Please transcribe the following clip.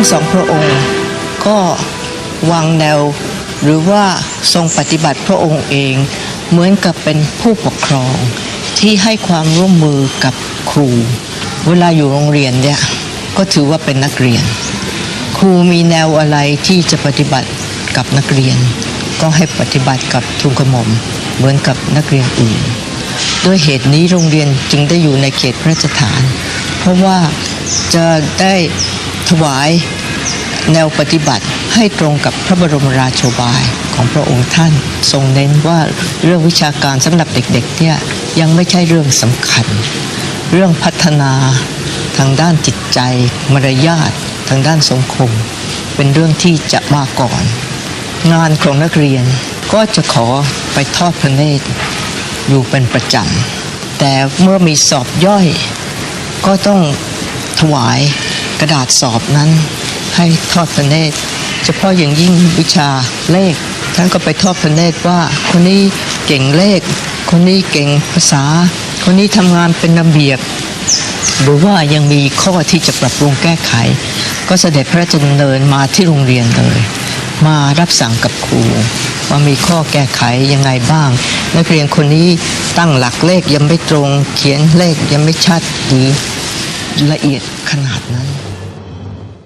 ทั้งสองพระองค์ ก็วางแนว หรือว่าทรงปฏิบัติพระองค์เอง เหมือนกับเป็นผู้ปกครอง ที่ให้ความร่วมมือกับครู เวลาอยู่โรงเรียนเนี่ยก็ถือว่าเป็นนักเรียน ครูมีแนวอะไรที่จะปฏิบัติกับนักเรียน ก็ให้ปฏิบัติกับทุนกระหม่อมเหมือนกับนักเรียนอื่นด้วยเหตุนี้โรงเรียนจึงได้อยู่ในเขตพระราชฐาน เพราะว่าจะได้ ถวายแนวปฏิบัติให้ตรงกับพระบรมราโชบายของพระองค์ท่าน ทรงเน้นว่าเรื่องวิชาการสำหรับเด็กๆเนี่ยยังไม่ใช่เรื่องสำคัญ เรื่องพัฒนาทางด้านจิตใจ มารยาททางด้านสังคม เป็นเรื่องที่จะมาก่อน งานของนักเรียนก็จะขอไปทอดพระเนตรอยู่เป็นประจำแต่เมื่อมีสอบย่อยก็ต้องถวาย กระดาษสอบนั้นให้ทอดพระเนตรเฉพาะอย่างยิ่งวิชาเลขท่านก็ไปทอดพระเนตรว่า คนนี้เก่งเลข คนนี้เก่งภาษา คนนี้ทำงานเป็นระเบียบหรือว่ายังมีข้อที่จะปรับปรุงแก้ไข ก็เสด็จพระราชดำเนินมาที่โรงเรียนเลย มารับสั่งกับครูว่ามีข้อแก้ไขยังไงบ้าง นักเรียนคนนี้ตั้งหลักเลขยังไม่ตรง เขียนเลขยังไม่ชัดหรือละเอียดขนาดนั้น